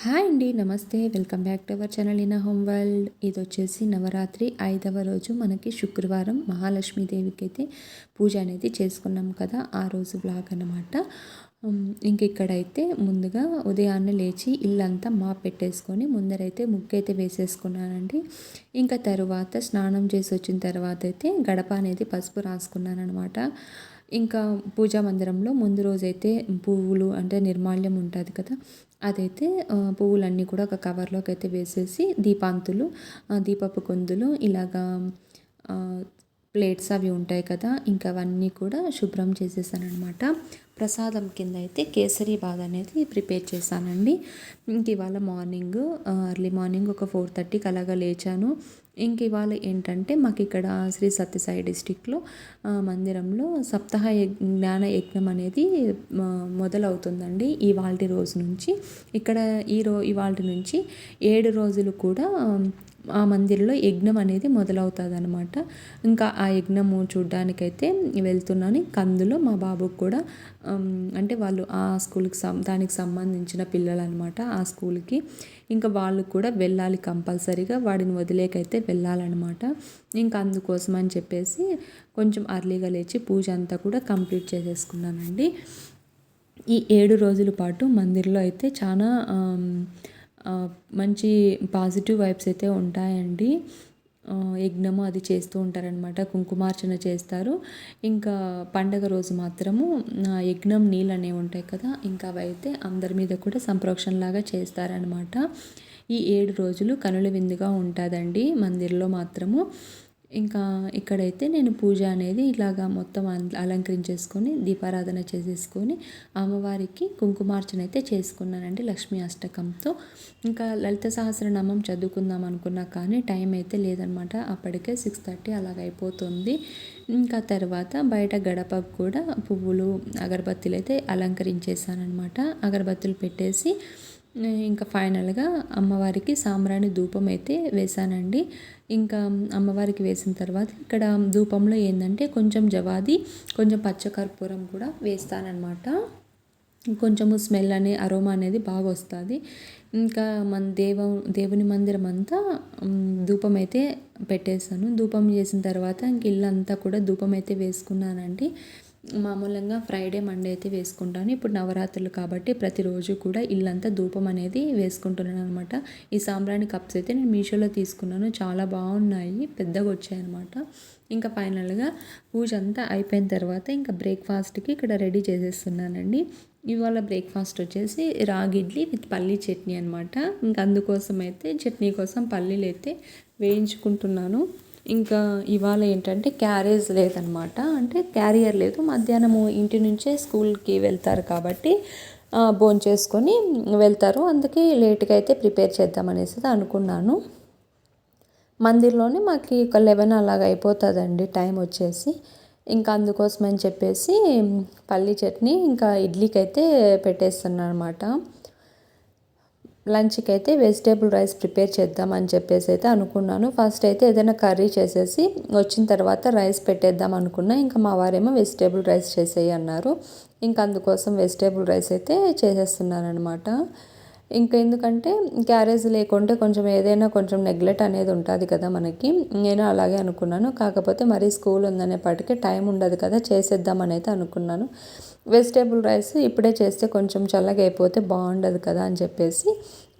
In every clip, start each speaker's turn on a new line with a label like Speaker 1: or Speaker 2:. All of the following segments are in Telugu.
Speaker 1: హాయ్ అండి నమస్తే. Welcome back to our channel in home world. ఇది వచ్చేసి నవరాత్రి ఐదవ రోజు. మనకి శుక్రవారం మహాలక్ష్మీదేవికి అయితే పూజ అనేది చేసుకున్నాం కదా ఆ రోజు బ్లాగ్ అనమాట ఇంకెక్కడైతే ముందుగా ఉదయాన్నే లేచి ఇల్లంతా మా పెట్టేసుకొని ముందరైతే ముక్కైతే వేసేసుకున్నానండి. ఇంకా తరువాత స్నానం చేసి వచ్చిన తర్వాత అయితే గడప అనేది పసుపు రాసుకున్నాను అనమాట ఇంకా పూజా మందిరంలో ముందు రోజైతే పువ్వులు అంటే నిర్మాల్యం ఉంటుంది కదా అదైతే పువ్వులన్నీ కూడా ఒక కవర్లోకి అయితే వేసేసి దీపాంతులు దీపపు కొందులు ఇలాగా ప్లేట్స్ అవి ఉంటాయి కదా ఇంకా అవన్నీ కూడా శుభ్రం చేసేసానమాట ప్రసాదం కింద అయితే కేసరి బాద్ అనేది ప్రిపేర్ చేశానండి. ఇంక ఇవాళ మార్నింగ్ ఎర్లీ మార్నింగ్ ఒక ఫోర్ థర్టీకి అలాగా లేచాను. ఇంక ఇవాళ ఏంటంటే మాకు ఇక్కడ శ్రీ సత్యసాయి డిస్టిక్లో మందిరంలో సప్తాహ జ్ఞాన యజ్ఞం అనేది మొదలవుతుందండి ఇవాళ రోజు నుంచి. ఇక్కడ ఈ రో ఇవాళ నుంచి ఏడు రోజులు కూడా ఆ మందిర్లో యజ్ఞం అనేది మొదలవుతుంది అనమాట ఇంకా ఆ యజ్ఞము చూడ్డానికైతే వెళ్తున్నాను. కందులో మా బాబుకు కూడా అంటే వాళ్ళు ఆ స్కూల్కి సం దానికి సంబంధించిన పిల్లలు అనమాట ఆ స్కూల్కి. ఇంకా వాళ్ళు కూడా వెళ్ళాలి కంపల్సరీగా. వాడిని వదిలేకైతే వెళ్ళాలన్నమాట. ఇంకా అందుకోసం అని చెప్పేసి కొంచెం అర్లీగా లేచి పూజ అంతా కూడా కంప్లీట్ చేసేసుకున్నానండి. ఈ ఏడు రోజుల పాటు మందిర్లో అయితే చాలా మంచి పాజిటివ్ వైబ్స్ అయితే ఉంటాయండి. యజ్ఞము అది చేస్తూ ఉంటారనమాట కుంకుమార్చన చేస్తారు. ఇంకా పండగ రోజు మాత్రము యజ్ఞం నీళ్ళు అనేవి ఉంటాయి కదా ఇంకా అవి అయితే అందరి మీద కూడా సంప్రోక్షణలాగా చేస్తారనమాట ఈ ఏడు రోజులు కనుల విందుగా ఉంటుందండి మందిర్లో మాత్రము. ఇంకా ఇక్కడైతే నేను పూజ అనేది ఇలాగా మొత్తం అలంకరించేసుకొని దీపారాధన చేసేసుకొని అమ్మవారికి కుంకుమార్చన అయితే చేసుకున్నానండి లక్ష్మీ అష్టకంతో. ఇంకా లలిత సహస్రనామం చదువుకుందాం అనుకున్నా కానీ టైం అయితే లేదనమాట. అప్పటికే సిక్స్ థర్టీ అలాగ అయిపోతుంది. ఇంకా తర్వాత బయట గడపకు కూడా పువ్వులు అగరబత్తులు అయితే అలంకరించేసానమాట అగరబత్తులు పెట్టేసి ఇంకా ఫైనల్గా అమ్మవారికి సాంబ్రాణి ధూపం అయితే వేశానండి. ఇంకా అమ్మవారికి వేసిన తర్వాత ఇక్కడ ధూపంలో ఏంటంటే కొంచెం జవాది కొంచెం పచ్చకర్పూరం కూడా వేస్తానన్నమాట. కొంచెము స్మెల్ అనే అరోమా అనేది బాగా వస్తుంది. ఇంకా మన దేవ దేవుని మందిరం అంతా ధూపం అయితే పెట్టేశాను. ధూపం చేసిన తర్వాత ఇంక ఇల్లు అంతా కూడా ధూపం అయితే వేసుకున్నానండి. మామూలుగా ఫ్రైడే మండే అయితే వేసుకుంటాను. ఇప్పుడు నవరాత్రులు కాబట్టి ప్రతిరోజు కూడా ఇల్లంతా ధూపం అనేది వేసుకుంటున్నాను అనమాట ఈ సాంబ్రాణి కప్స్ అయితే నేను మీషోలో తీసుకున్నాను. చాలా బాగున్నాయి. పెద్దగా వచ్చాయన్నమాట ఇంకా ఫైనల్గా పూజ అంతా అయిపోయిన తర్వాత ఇంకా బ్రేక్ఫాస్ట్కి ఇక్కడ రెడీ చేసేస్తున్నానండి. ఇవాళ బ్రేక్ఫాస్ట్ వచ్చేసి రాగి ఇడ్లీ విత్ పల్లీ చట్నీ అనమాట ఇంకా అందుకోసం అయితే చట్నీ కోసం పల్లీలు అయితే వేయించుకుంటున్నాను. ఇంకా ఇవాళ ఏంటంటే క్యారేజ్ లేదనమాట. అంటే క్యారియర్ లేదు. మధ్యాహ్నము ఇంటి నుంచే స్కూల్కి వెళ్తారు కాబట్టి భోంచేసుకొని వెళ్తారు. అందుకే లేట్గా అయితే ప్రిపేర్ చేద్దామనేసి అనుకున్నాను. మందిర్లోనే మాకు ఒక లెవెన్ అలాగ అయిపోతుందండి టైం వచ్చేసి. ఇంకా అందుకోసం అని చెప్పేసి పల్లీ చట్నీ ఇంకా ఇడ్లీకి అయితే పెట్టేస్తున్నాను అనమాట లంచ్కి అయితే వెజిటేబుల్ రైస్ ప్రిపేర్ చేద్దామని చెప్పేసి అయితే అనుకున్నాను. ఫస్ట్ అయితే ఏదైనా కర్రీ చేసేసి వచ్చిన తర్వాత రైస్ పెట్టేద్దాం అనుకున్నా. ఇంకా మా వారేమో వెజిటేబుల్ రైస్ చేసేయి అన్నారు ఇంకా అందుకోసం వెజిటేబుల్ రైస్ అయితే చేసేస్తున్నాను అనమాట ఇంకా ఎందుకంటే క్యారేజ్ లేకుంటే కొంచెం ఏదైనా కొంచెం నెగ్లెక్ట్ అనేది ఉంటుంది కదా మనకి. నేను అలాగే అనుకున్నాను. కాకపోతే మరీ స్కూల్ ఉందనేపాటికి టైం ఉండదు కదా చేసేద్దామని అయితే అనుకున్నాను. వెజిటేబుల్ రైస్ ఇప్పుడే చేస్తే కొంచెం చల్లగా అయిపోతే బాగుండదు కదా అని చెప్పేసి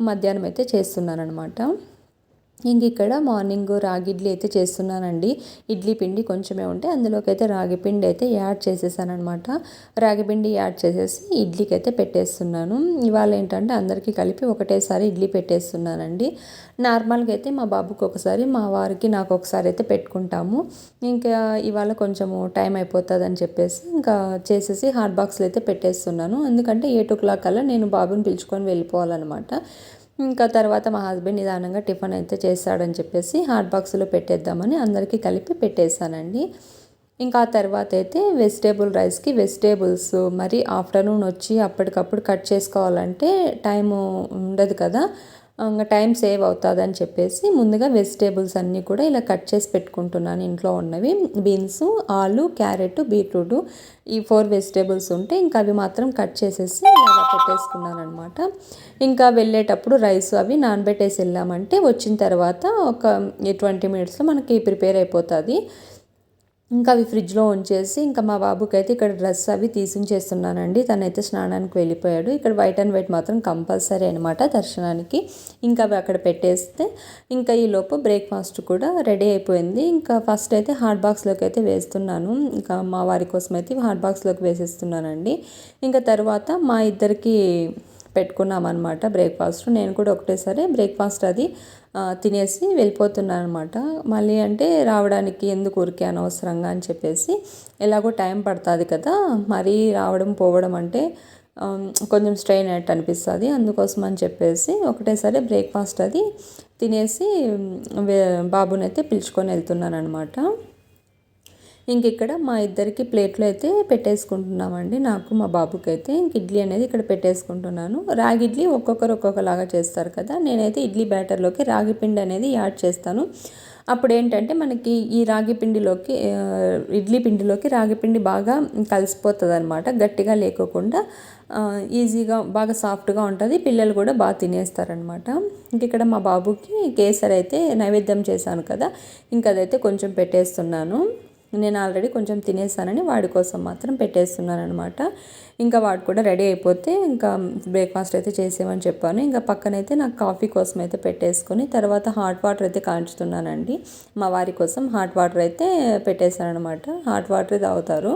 Speaker 1: మధ్యాహ్నం అయితే చేస్తున్నాను అనమాట ఇంక ఇక్కడ మార్నింగ్ రాగి ఇడ్లీ అయితే చేస్తున్నానండి. ఇడ్లీ పిండి కొంచెమే ఉంటే అందులోకి అయితే రాగి పిండి అయితే యాడ్ చేసేసానమాట రాగి పిండి యాడ్ చేసేసి ఇడ్లీకి అయితే పెట్టేస్తున్నాను. ఇవాళ ఏంటంటే అందరికీ కలిపి ఒకటేసారి ఇడ్లీ పెట్టేస్తున్నానండి. నార్మల్గా అయితే మా బాబుకి ఒకసారి మా వారికి నాకు ఒకసారి అయితే పెట్టుకుంటాము. ఇంకా ఇవాళ కొంచెము టైం అయిపోతుంది అని చెప్పేసి ఇంకా చేసేసి హాట్ బాక్స్లో అయితే పెట్టేస్తున్నాను. ఎందుకంటే ఎయిట్ ఓ క్లాక్ కల్లా నేను బాబుని పిలుచుకొని వెళ్ళిపోవాలన్నమాట. ఇంకా తర్వాత మా హస్బెండ్ నిదానంగా టిఫిన్ అయితే చేస్తాడని చెప్పేసి హాట్ బాక్స్లో పెట్టేద్దామని అందరికీ కలిపి పెట్టేశానండి. ఇంకా ఆ తర్వాత అయితే వెజిటేబుల్ రైస్కి వెజిటేబుల్స్ మరి ఆఫ్టర్నూన్ వచ్చి అప్పటికప్పుడు కట్ చేసుకోవాలంటే టైం ఉండదు కదా. ఇంకా టైం సేవ్ అవుతుంది అని చెప్పేసి ముందుగా వెజిటేబుల్స్ అన్నీ కూడా ఇలా కట్ చేసి పెట్టుకుంటున్నాను ఇంట్లో ఉన్నవి. బీన్స్ ఆలు క్యారెట్ బీట్రూట్ ఈ ఫోర్ వెజిటేబుల్స్ ఉంటే ఇంకా అవి మాత్రం కట్ చేసేసి ఇలా పెట్టేసుకున్నాను అనమాట ఇంకా వెళ్ళేటప్పుడు రైస్ అవి నానబెట్టేసి వెళ్ళామంటే వచ్చిన తర్వాత ఒక ట్వంటీ మినిట్స్లో మనకి ప్రిపేర్ అయిపోతుంది. ఇంకా అవి ఫ్రిడ్జ్లో ఉంచేసి ఇంకా మా బాబుకైతే ఇక్కడ డ్రెస్ అవి తీసించేస్తున్నానండి తనైతే స్నానానికి వెళ్ళిపోయాడు. ఇక్కడ వైట్ అండ్ వైట్ మాత్రం కంపల్సరీ అనమాట దర్శనానికి. ఇంకా అవి అక్కడ పెట్టేస్తే ఇంకా ఈ లోపు బ్రేక్ఫాస్ట్ కూడా రెడీ అయిపోయింది. ఇంకా ఫస్ట్ అయితే హాట్ బాక్స్లోకి అయితే వేస్తున్నాను. ఇంకా మా వారి కోసం అయితే హాట్ బాక్స్లోకి వేసేస్తున్నానండి. ఇంకా తర్వాత మా ఇద్దరికి పెట్టుకున్నాం అనమాట బ్రేక్ఫాస్ట్ నేను కూడా ఒకటేసారి బ్రేక్ఫాస్ట్ అది తినేసి వెళ్ళిపోతున్నాను అనమాట మళ్ళీ అంటే రావడానికి ఎందుకు ఊరికే అనవసరంగా అని చెప్పేసి ఎలాగో టైం పడుతుంది కదా మరీ రావడం పోవడం అంటే కొంచెం స్ట్రెయిన్ అయ్యట్టు అనిపిస్తుంది. అందుకోసం అని చెప్పేసి ఒకటేసారి బ్రేక్ఫాస్ట్ అది తినేసి బాబునైతే పిలుచుకొని వెళ్తున్నాను అనమాట ఇంక ఇక్కడ మా ఇద్దరికి ప్లేట్లో అయితే పెట్టేసుకుంటున్నామండి. నాకు మా బాబుకి అయితే ఇంక ఇడ్లీ అనేది ఇక్కడ పెట్టేసుకుంటున్నాను. రాగి ఇడ్లీ ఒక్కొక్కరు ఒక్కొక్కలాగా చేస్తారు కదా. నేనైతే ఇడ్లీ బ్యాటర్లోకి రాగి పిండి అనేది యాడ్ చేస్తాను. అప్పుడు ఏంటంటే మనకి ఈ రాగి పిండిలోకి ఇడ్లీ పిండిలోకి రాగి పిండి బాగా కలిసిపోతుంది అనమాట గట్టిగా లేకోకుండా ఈజీగా బాగా సాఫ్ట్గా ఉంటుంది. పిల్లలు కూడా బాగా తినేస్తారనమాట ఇంక ఇక్కడ మా బాబుకి కేసర్ అయితే నైవేద్యం చేశాను కదా. ఇంకా అదైతే కొంచెం పెట్టేస్తున్నాను. నేను ఆల్రెడీ కొంచెం తినేసానని వాడి కోసం మాత్రం పెట్టేస్తున్నాను అనమాట ఇంకా వాడు కూడా రెడీ అయిపోతే ఇంకా బ్రేక్ఫాస్ట్ అయితే చేసేమని చెప్పాను. ఇంకా పక్కనైతే నాకు కాఫీ కోసం అయితే పెట్టేసుకొని తర్వాత హాట్ వాటర్ అయితే కాంచుతున్నానండి మా వారి కోసం హాట్ వాటర్ అయితే పెట్టేశాను అనమాట హాట్ వాటర్ తాగుతారు.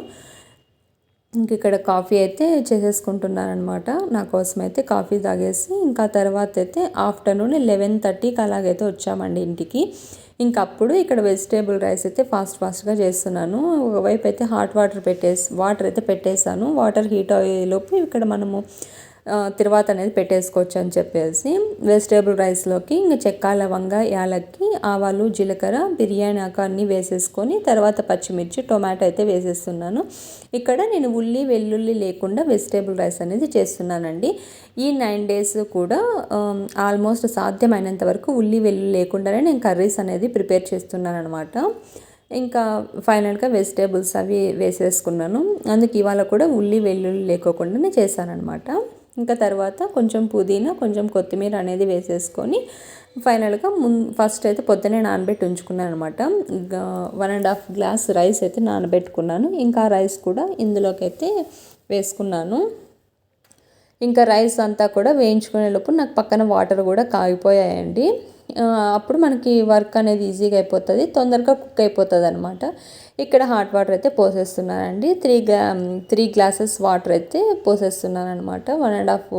Speaker 1: ఇంక ఇక్కడ కాఫీ అయితే చేసేసుకుంటున్నారనమాట నా కోసం అయితే కాఫీ తాగేసి ఇంకా తర్వాత అయితే ఆఫ్టర్నూన్ లెవెన్ థర్టీకి అలాగైతే వచ్చామండి ఇంటికి. ఇంకప్పుడు ఇక్కడ వెజిటేబుల్ రైస్ అయితే ఫాస్ట్ ఫాస్ట్గా చేస్తున్నాను. ఒకవైపు అయితే హాట్ వాటర్ పెట్టేసి వాటర్ అయితే పెట్టేశాను. వాటర్ హీట్ అయ్యేలోపు ఇక్కడ మనము తర్వాత అనేది పెట్టేసుకోవచ్చు అని చెప్పేసి వెజిటేబుల్ రైస్లోకి ఇంకా చెక్క లవంగ యాలక్కి ఆవాలు జీలకర్ర బిర్యానీ ఆకు అన్నీ వేసేసుకొని తర్వాత పచ్చిమిర్చి టొమాటో అయితే వేసేస్తున్నాను. ఇక్కడ నేను ఉల్లి వెల్లుల్లి లేకుండా వెజిటేబుల్ రైస్ అనేది చేస్తున్నానండి. ఈ నైన్ డేస్ కూడా ఆల్మోస్ట్ సాధ్యమైనంత వరకు ఉల్లి వెల్లుల్లి లేకుండానే నేను కర్రీస్ అనేది ప్రిపేర్ చేస్తున్నాను అనమాట ఇంకా ఫైనల్గా వెజిటేబుల్స్ అవి వేసేసుకున్నాను. అందుకు ఇవాళ కూడా ఉల్లి వెల్లుల్లి లేకోకుండానే చేశానఅనమాట ఇంకా తర్వాత కొంచెం పుదీనా కొంచెం కొత్తిమీర అనేది వేసేసుకొని ఫైనల్గా ముం ఫస్ట్ అయితే పొద్దునే నానబెట్టి ఉంచుకున్నాను అనమాట one and half glass rice అయితే నానబెట్టుకున్నాను. ఇంకా రైస్ కూడా ఇందులోకి అయితే వేసుకున్నాను. ఇంకా రైస్ అంతా కూడా వేయించుకునే లోపు నాకు పక్కన వాటర్ కూడా కాగిపోయాయండి. అప్పుడు మనకి వర్క్ అనేది ఈజీగా అయిపోతుంది తొందరగా కుక్ అయిపోతుంది అనమాట ఇక్కడ హాట్ వాటర్ అయితే పోసేస్తున్నానండి. త్రీ గ్లా త్రీ గ్లాసెస్ వాటర్ అయితే పోసేస్తున్నాను అనమాట one and half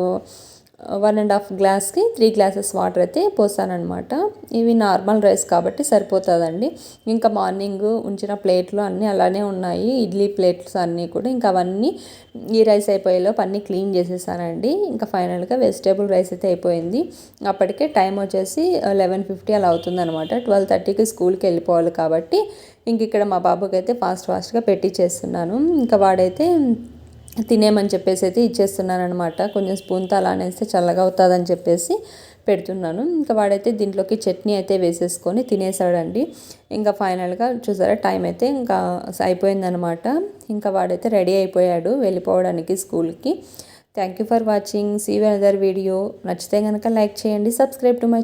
Speaker 1: one and half గ్లాస్కి త్రీ గ్లాసెస్ వాటర్ అయితే పోసానమాట ఇవి నార్మల్ రైస్ కాబట్టి సరిపోతుందండి. ఇంకా మార్నింగ్ ఉంచిన ప్లేట్లు అన్నీ అలానే ఉన్నాయి. ఇడ్లీ ప్లేట్స్ అన్నీ కూడా ఇంకా అవన్నీ ఈ రైస్ అయిపోయేలోపు అన్నీ క్లీన్ చేసేసానండి. ఇంకా ఫైనల్గా వెజిటేబుల్ రైస్ అయితే అయిపోయింది. అప్పటికే టైం వచ్చేసి లెవెన్ ఫిఫ్టీ అలా అవుతుందనమాట ట్వెల్వ్ థర్టీకి స్కూల్కి వెళ్ళిపోవాలి కాబట్టి ఇంక ఇక్కడ మా బాబుకి అయితే ఫాస్ట్ ఫాస్ట్గా పెట్టి చేస్తున్నాను ఇంకా వాడైతే తినేమని చెప్పేసి అయితే ఇచ్చేస్తున్నాను అనమాట కొంచెం స్పూన్తో అలా అనేస్తే చల్లగా అవుతుందని చెప్పేసి పెడుతున్నాను. ఇంకా వాడైతే దీంట్లోకి చట్నీ అయితే వేసేసుకొని తినేసాడండి. ఇంకా ఫైనల్గా చూసారా టైం అయితే ఇంకా అయిపోయిందనమాట ఇంకా వాడైతే రెడీ అయిపోయాడు వెళ్ళిపోవడానికి స్కూల్కి. Thank you for watching see another video నచ్చితే కనుక లైక్ చేయండి. Subscribe to my